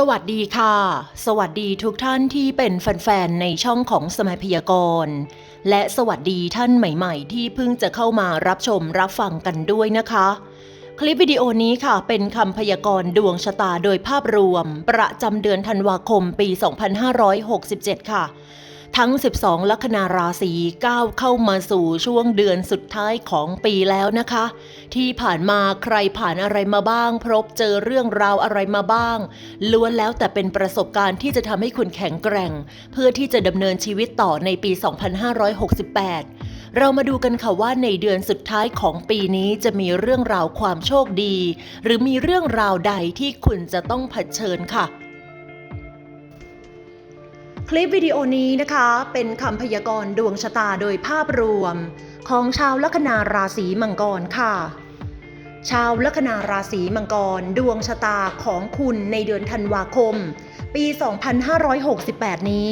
สวัสดีค่ะ สวัสดีทุกท่านที่เป็นแฟนๆ ในช่องของสมัยพยากรณ์ และสวัสดีท่านใหม่ๆ ที่เพิ่งจะเข้ามารับชมรับฟังกันด้วยนะคะ คลิปวิดีโอนี้ค่ะเป็นคำพยากรณ์ดวงชะตาโดยภาพรวม ประจำเดือนธันวาคมปี 2567 ค่ะ ทั้ง 12 ลัคนาราศีก้าวเข้ามาสู่ช่วงเดือนสุดท้ายของปีแล้วนะคะ ที่ผ่านมาใครผ่านอะไรมาบ้าง พบเจอเรื่องราวอะไรมาบ้าง ล้วนแล้วแต่เป็นประสบการณ์ที่จะทำให้คุณแข็งแกร่ง เพื่อที่จะดำเนินชีวิตต่อในปี 2568 เรามาดูกันค่ะว่าในเดือนสุดท้ายของปีนี้จะมีเรื่องราวความโชคดี หรือมีเรื่องราวใดที่คุณจะต้องเผชิญค่ะ คลิปวิดีโอนี้นะคะเป็นคำพยากรณ์ดวงชะตาโดยภาพรวม ของชาวลัคนาราศีมังกรค่ะ ชาวลัคนาราศีมังกร ดวงชะตาของคุณในเดือนธันวาคม ปี 2568 นี้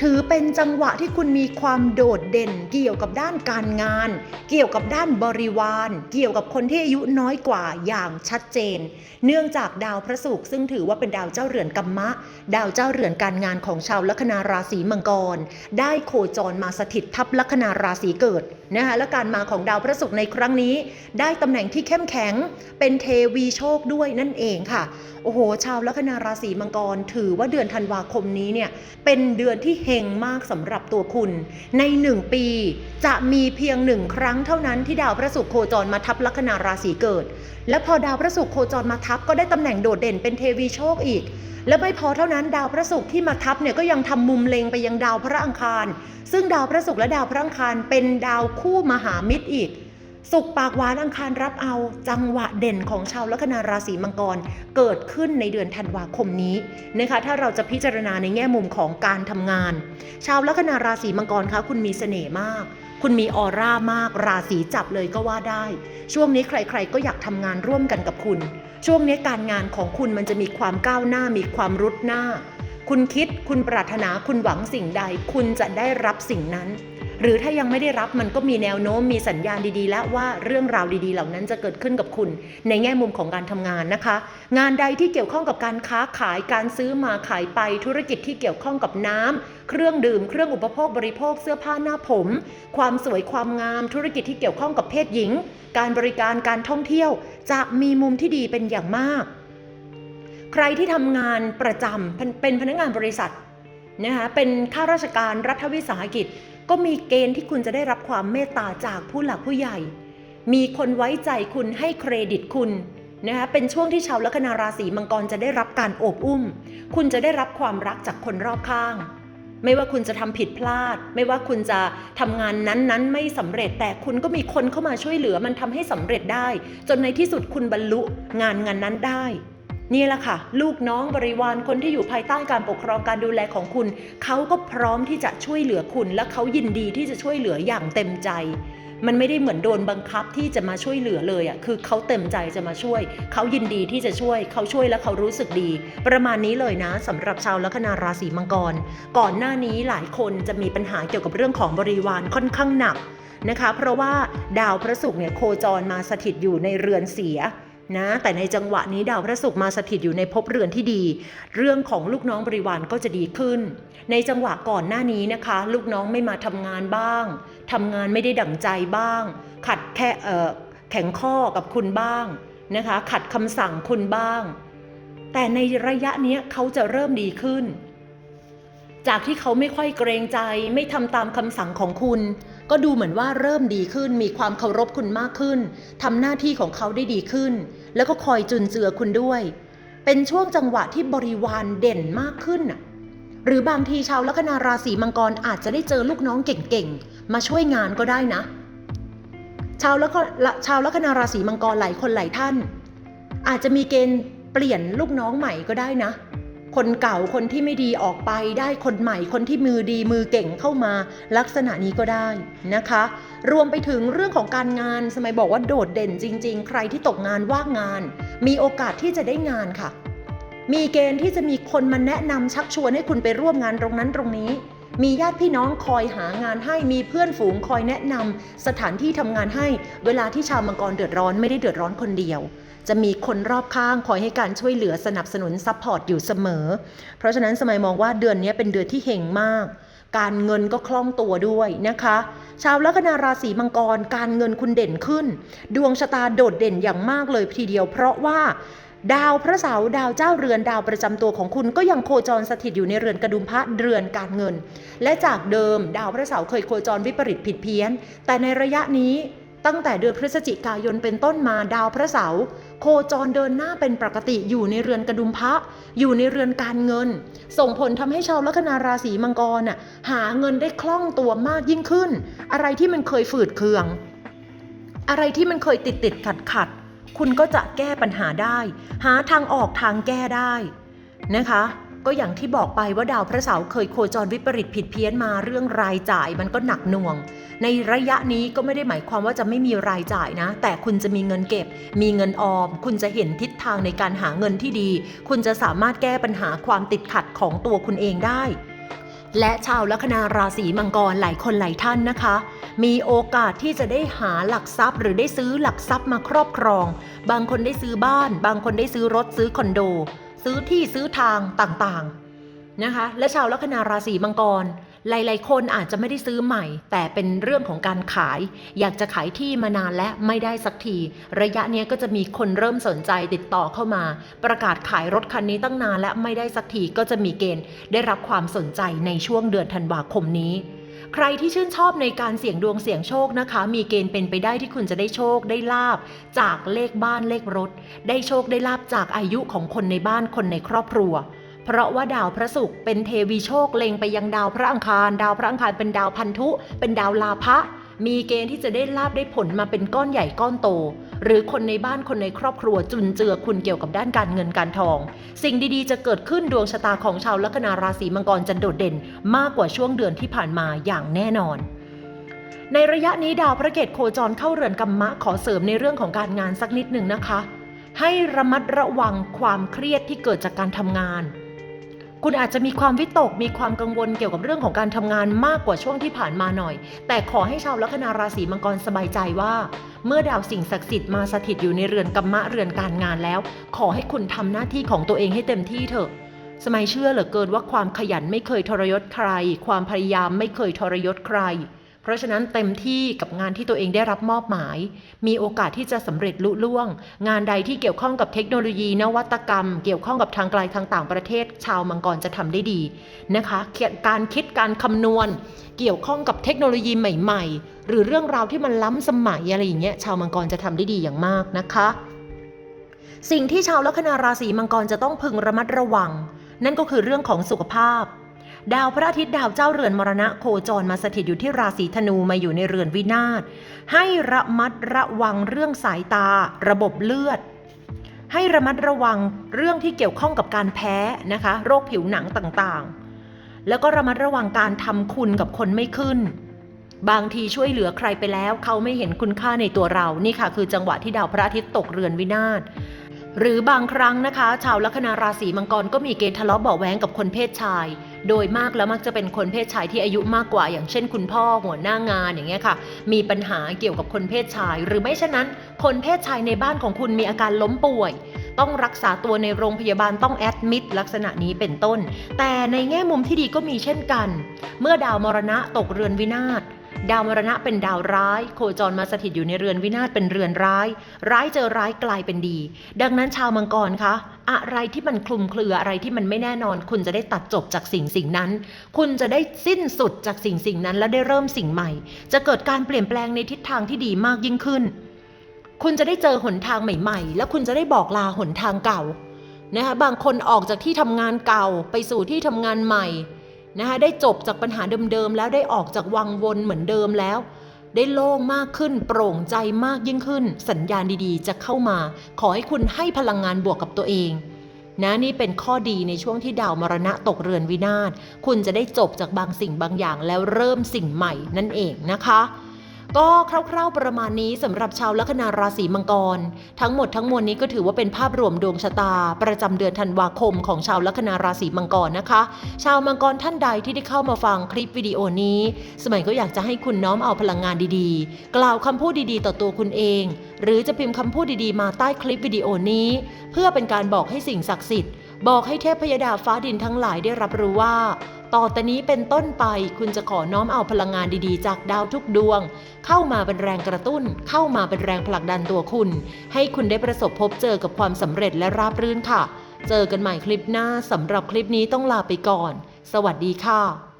ถือเป็นจังหวะที่คุณมีความโดดเด่นเกี่ยวกับด้านการงาน เกี่ยวกับด้านบริวาร เกี่ยวกับคนที่อายุน้อยกว่าอย่างชัดเจน เนื่องจากดาวพระศุกร์ซึ่งถือว่าเป็นดาวเจ้าเรือนกัมมะ ดาวเจ้าเรือนการงานของชาวลัคนาราศีมังกร ได้โคจรมาสถิตทับลัคนาราศีเกิดนะคะและการมาของดาวพระศุกร์ในครั้งนี้ ได้ตำแหน่งที่เข้มแข็งเป็นเทวีโชคด้วยนั่นเองค่ะโอ้โห ชาวลัคนาราศีมังกรถือว่าว่าเดือนธันวาคมนี้เนี่ยเป็นเดือนที่เฮงมากสำหรับตัวคุณ ในหนึ่งปีจะมีเพียงหนึ่งครั้งเท่านั้นที่ดาวพระศุกร์โคจรมาทับลัคนาราศีเกิด และพอดาวพระศุกร์โคจรมาทับก็ได้ตำแหน่งโดดเด่นเป็นเทวีโชคอีก และไม่พอเท่านั้นดาวพระศุกร์ที่มาทับเนี่ยก็ยังทำมุมเลงไปยังดาวพระอังคาร ซึ่งดาวพระศุกร์และดาวพระอังคารเป็นดาวคู่มหามิตรอีก สุกปากหวานอังคารรับเอาจังหวะเด่นของชาวลัคนาราศีมังกร เกิดขึ้นในเดือนธันวาคมนี้นะคะถ้าเราจะพิจารณาในแง่มุมของการทำงาน ชาวลัคนาราศีมังกรคะคุณมีเสน่ห์มาก คุณมีออร่ามาก ราศีจับเลยก็ว่าได้ ช่วงนี้ใครๆ ก็อยากทำงานร่วมกันกับคุณ ช่วงนี้การงานของคุณมันจะมีความก้าวหน้ามีความรุดหน้า คุณคิดคุณปรารถนาคุณหวังสิ่งใด คุณจะได้รับสิ่งนั้น หรือถ้ายังไม่ได้รับมันก็มีแนวโน้มมีสัญญาณดีๆ แล้วว่าเรื่องราวดีๆ เหล่านั้นจะเกิดขึ้นกับคุณ ในแง่มุมของการทำงานนะคะ งานใดที่เกี่ยวข้องกับการค้าขายการซื้อมาขายไปธุรกิจที่เกี่ยวข้องกับน้ำเครื่องดื่ม เครื่องอุปโภคบริโภคเสื้อผ้าหน้าผม ความสวยความงาม ธุรกิจที่เกี่ยวข้องกับเพศหญิง การบริการการท่องเที่ยว จะมีมุมที่ดีเป็นอย่างมาก ใครที่ทำงานประจำเป็นเป็นพนักงานบริษัทนะคะเป็นข้าราชการรัฐวิสาหกิจ ก็มีเกณฑ์ที่คุณจะได้รับความเมตตาจากผู้หลักผู้ใหญ่ มีคนไว้ใจคุณให้เครดิตคุณนะคะเป็นช่วงที่ชาวลัคนาราศีมังกรจะได้รับการโอบอุ้ม คุณจะได้รับความรักจากคนรอบข้าง ไม่ว่าคุณจะทำผิดพลาด ไม่ว่าคุณจะทำงานนั้นๆ ไม่สำเร็จแต่คุณก็มีคนเข้ามาช่วยเหลือมันทำให้สำเร็จได้ จนในที่สุดคุณบรรลุงานงานนั้นได้ นี่แหละค่ะ ลูกน้องบริวารคนที่อยู่ภายใต้การปกครองการดูแลของคุณ เขาก็พร้อมที่จะช่วยเหลือคุณ และเขายินดีที่จะช่วยเหลืออย่างเต็มใจ มันไม่ได้เหมือนโดนบังคับที่จะมาช่วยเหลือเลยอะคือเขาเต็มใจจะมาช่วย เขายินดีที่จะช่วย เขาช่วยแล้วเขารู้สึกดี ประมาณนี้เลยนะสำหรับชาวลัคนาราศีมังกร ก่อนหน้านี้หลายคนจะมีปัญหาเกี่ยวกับเรื่องของบริวารค่อนข้างหนักนะคะ เพราะว่าดาวพระศุกร์เนี่ยโคจรมาสถิตอยู่ในเรือนเสีย นะแต่ในจังหวะนี้ดาวพระศุกร์มาสถิตอยู่ในภพเรือนที่ดี เรื่องของลูกน้องบริวารก็จะดีขึ้น ในจังหวะก่อนหน้านี้นะคะ ลูกน้องไม่มาทำงานบ้างทำงานไม่ได้ดั่งใจบ้าง ขัดแค่แข็งข้อกับคุณบ้างนะคะ ขัดคำสั่งคุณบ้าง แต่ในระยะนี้เขาจะเริ่มดีขึ้น จากที่เขาไม่ค่อยเกรงใจ ไม่ทำตามคำสั่งของคุณ ก็ดูเหมือนว่าเริ่มดีขึ้นมีความเคารพคุณมากขึ้นทำหน้าที่ของเขาได้ดีขึ้น แล้วก็คอยจุนเจือคุณด้วย เป็นช่วงจังหวะที่บริวารเด่นมากขึ้นน่ะหรือบางทีชาวลัคนาราศีมังกรอาจจะได้เจอลูกน้องเก่งๆ มาช่วยงานก็ได้นะ ชาวลัคชาวลัคนาราศีมังกรหลายคนหลายท่าน อาจจะมีเกณฑ์เปลี่ยนลูกน้องใหม่ก็ได้นะ คนเก่าคนที่ไม่ดีออกไปได้คนใหม่คนที่มือดีมือเก่งเข้ามาลักษณะนี้ก็ได้นะคะ รวมไปถึงเรื่องของการงานสมัยบอกว่าโดดเด่นจริง ๆ ใครที่ตกงานว่างงาน มีโอกาสที่จะได้งานค่ะ มีเกณฑ์ที่จะมีคนมาแนะนำชักชวนให้คุณไปร่วมงานตรงนั้นตรงนี้ มีญาติพี่น้องคอยหางานให้มีเพื่อนฝูงคอยแนะนำสถานที่ทำงานให้ เวลาที่ชาวมังกรเดือดร้อนไม่ได้เดือดร้อนคนเดียว จะมีคนรอบข้างคอยให้การช่วยเหลือสนับสนุนซัพพอร์ตอยู่เสมอ เพราะฉะนั้นสมัยมองว่าเดือนนี้เป็นเดือนที่เฮงมาก การเงินก็คล่องตัวด้วยนะคะ ชาวลัคนาราศีมังกร การเงินคุณเด่นขึ้น ดวงชะตาโดดเด่นอย่างมากเลยทีเดียว เพราะว่าดาวพระเสาร์ดาวเจ้าเรือนดาวประจำตัวของคุณก็ยังโคจรสถิตอยู่ในเรือนกระดุมพระเรือนการเงิน และจากเดิม ดาวพระเสาร์เคยโคจรวิปริตผิดเพี้ยน แต่ในระยะนี้ ตั้งแต่เดือนพฤศจิกายนเป็นต้นมาดาวพระเสาร์โคจรเดินหน้าเป็นปกติอยู่ในเรือนกระดุมพระอยู่ในเรือนการเงิน ส่งผลทำให้ชาวลัคนาราศีมังกรน่ะหาเงินได้คล่องตัวมากยิ่งขึ้น อะไรที่มันเคยฝืดเคือง อะไรที่มันเคยติดติดขัดขัดคุณก็จะแก้ปัญหาได้ หาทางออกทางแก้ได้นะคะ ก็อย่างที่บอกไปว่าดาวพระเสาร์เคยโคจรวิปริตผิดเพี้ยนมาเรื่องรายจ่ายมันก็หนักหน่วง ในระยะนี้ก็ไม่ได้หมายความว่าจะไม่มีรายจ่ายนะ แต่คุณจะมีเงินเก็บ มีเงินออม คุณจะเห็นทิศทางในการหาเงินที่ดี คุณจะสามารถแก้ปัญหาความติดขัดของตัวคุณเองได้และชาวลัคนาราศีมังกรหลายคนหลายท่านนะคะ มีโอกาสที่จะได้หาหลักทรัพย์ หรือได้ซื้อหลักทรัพย์มาครอบครอง บางคนได้ซื้อบ้าน บางคนได้ซื้อรถซื้อคอนโด ซื้อที่ซื้อทางต่างๆนะคะ และชาวลัคนาราศีมังกร หลายๆ คนอาจจะไม่ได้ซื้อใหม่ แต่เป็นเรื่องของการขาย อยากจะขายที่มานานและไม่ได้สักที ระยะนี้ก็จะมีคนเริ่มสนใจติดต่อเข้ามา ประกาศขายรถคันนี้ตั้งนานและไม่ได้สักทีก็จะมีเกณฑ์ได้รับความสนใจในช่วงเดือนธันวาคมนี้ ใครที่ชื่นชอบในการเสี่ยงดวงเสี่ยงโชคนะคะ มีเกณฑ์เป็นไปได้ที่คุณจะได้โชคได้ลาบ จากเลขบ้านเลขรถ ได้โชคได้ลาบจากอายุของคนในบ้านคนในครอบครัว เพราะว่าดาวพระศุกร์เป็นเทวีโชคเล็งไปยังดาวพระอังคาร ดาวพระอังคารเป็นดาวพันธุ เป็นดาวลาภะ มีเกณฑ์ที่จะได้ลาบได้ผลมาเป็นก้อนใหญ่ก้อนโต หรือคนในบ้านคนในครอบครัวจุนเจือคุณเกี่ยวกับด้านการเงินการทอง สิ่งดีๆ จะเกิดขึ้นดวงชะตาของชาวลัคนาราศีมังกรจะโดดเด่น มากกว่าช่วงเดือนที่ผ่านมาอย่างแน่นอนในระยะนี้ดาวพระเกตโคจรเข้าเรือนกัมมะขอเสริมในเรื่องของการงานสักนิดหนึ่งนะคะ ให้ระมัดระวังความเครียดที่เกิดจากการทำงาน คุณอาจจะมีความวิตกมีความกังวลเกี่ยวกับเรื่องของการทำงานมากกว่าช่วงที่ผ่านมาหน่อย แต่ขอให้ชาวลัคนาราศีมังกรสบายใจว่า เมื่อดาวสิ่งศักดิ์สิทธิ์มาสถิตอยู่ในเรือนกัมมะเรือนการงานแล้ว ขอให้คุณทำหน้าที่ของตัวเองให้เต็มที่เถอะ สมัยเชื่อเหลือเกินว่าความขยันไม่เคยทรยศใคร ความพยายามไม่เคยทรยศใคร เพราะฉะนั้นเต็มที่กับงานที่ตัวเองได้รับมอบหมาย มีโอกาสที่จะสำเร็จลุล่วง งานใดที่เกี่ยวข้องกับเทคโนโลยี นวัตกรรม เกี่ยวข้องกับทางไกลทางต่างประเทศ ชาวมังกรจะทำได้ดีนะคะการคิดการคำนวณ เกี่ยวข้องกับเทคโนโลยีใหม่ ๆ หรือเรื่องราวที่มันล้ำสมัยอะไรอย่างเงี้ยชาวมังกรจะทำได้ดีอย่างมากนะคะ สิ่งที่ชาวลัคนาราศีมังกรจะต้องพึงระมัดระวัง นั่นก็คือเรื่องของสุขภาพ ดาวพระอาทิตย์ดาวเจ้าเรือนมรณะโคจรมาสถิตอยู่ที่ราศีธนูมาอยู่ในเรือนวินาศให้ระมัดระวังเรื่องสายตา ระบบเลือด ให้ระมัดระวังเรื่องที่เกี่ยวข้องกับการแพ้นะคะ โรคผิวหนังต่างๆ แล้วก็ระมัดระวังการทำคุณกับคนไม่ขึ้น บางทีช่วยเหลือใครไปแล้ว เขาไม่เห็นคุณค่าในตัวเรานี่ค่ะ คือจังหวะที่ดาวพระอาทิตย์ตกเรือนวินาศหรือบางครั้งนะคะ ชาวลัคนาราศีมังกรก็มีเกณฑ์ทะเลาะเบาะแวงกับคนเพศชาย โดยมากแล้วมักจะเป็นคนเพศชายที่อายุมากกว่า อย่างเช่น คุณพ่อหัวหน้างานอย่างเงี้ยค่ะ มีปัญหาเกี่ยวกับคนเพศชาย หรือไม่เช่นนั้น คนเพศชายในบ้านของคุณมีอาการล้มป่วย ต้องรักษาตัวในโรงพยาบาลต้องแอดมิดลักษณะนี้เป็นต้น แต่ในแง่มุมที่ดีก็มีเช่นกัน เมื่อดาวมรณะตกเรือนวินาศดาวมรณะเป็นดาวร้าย โคจรมาสถิตอยู่ในเรือนวินาศเป็นเรือนร้าย ร้ายเจอร้ายกลายเป็นดี ดังนั้นชาวมังกรคะอะไรที่มันคลุมเครืออะไรที่มันไม่แน่นอน คุณจะได้ตัดจบจากสิ่งสิ่งนั้น คุณจะได้สิ้นสุดจากสิ่งสิ่งนั้น และได้เริ่มสิ่งใหม่ จะเกิดการเปลี่ยนแปลงในทิศทางที่ดีมากยิ่งขึ้น คุณจะได้เจอหนทางใหม่ ๆ แล้วคุณจะได้บอกลาหนทางเก่านะคะบางคนออกจากที่ทำงานเก่าไปสู่ที่ทำงานใหม่นะคะได้จบจากปัญหาเดิมๆแล้วได้ออกจากวังวนเหมือนเดิมแล้ว ได้โล่งมากขึ้น โปร่งใจมากยิ่งขึ้น สัญญาณดีๆ จะเข้ามา ขอให้คุณให้พลังงานบวกกับตัวเองนะนี่เป็นข้อดีในช่วงที่ดาวมรณะตกเรือนวินาศคุณจะได้จบจากบางสิ่งบางอย่างแล้วเริ่มสิ่งใหม่นั่นเองนะคะ ก็คร่าวๆประมาณนี้สำหรับชาวลัคนาราศีมังกร ทั้งหมดทั้งมวลนี้ก็ถือว่าเป็นภาพรวมดวงชะตา ประจำเดือนธันวาคมของชาวลัคนาราศีมังกรนะคะ ชาวมังกรท่านใดที่ได้เข้ามาฟังคลิปวิดีโอนี้ สมัยก็อยากจะให้คุณน้อมเอาพลังงานดีๆ กล่าวคำพูดดีๆ ต่อตัวคุณเอง หรือจะพิมพ์คำพูดดีๆ มาใต้คลิปวิดีโอนี้ เพื่อเป็นการบอกให้สิ่งศักดิ์สิทธิ์บอกให้เทพยดาฟ้าดินทั้งหลายได้รับรู้ว่า ต่อแต่นี้เป็นต้นไปคุณจะขอน้อมเอาพลังงานดีๆ จากดาวทุกดวง เข้ามาเป็นแรงกระตุ้น เข้ามาเป็นแรงผลักดันตัวคุณ ให้คุณได้ประสบพบเจอกับความสำเร็จและราบรื่นค่ะ เจอกันใหม่คลิปหน้าสำหรับคลิปนี้ต้องลาไปก่อน สวัสดีค่ะ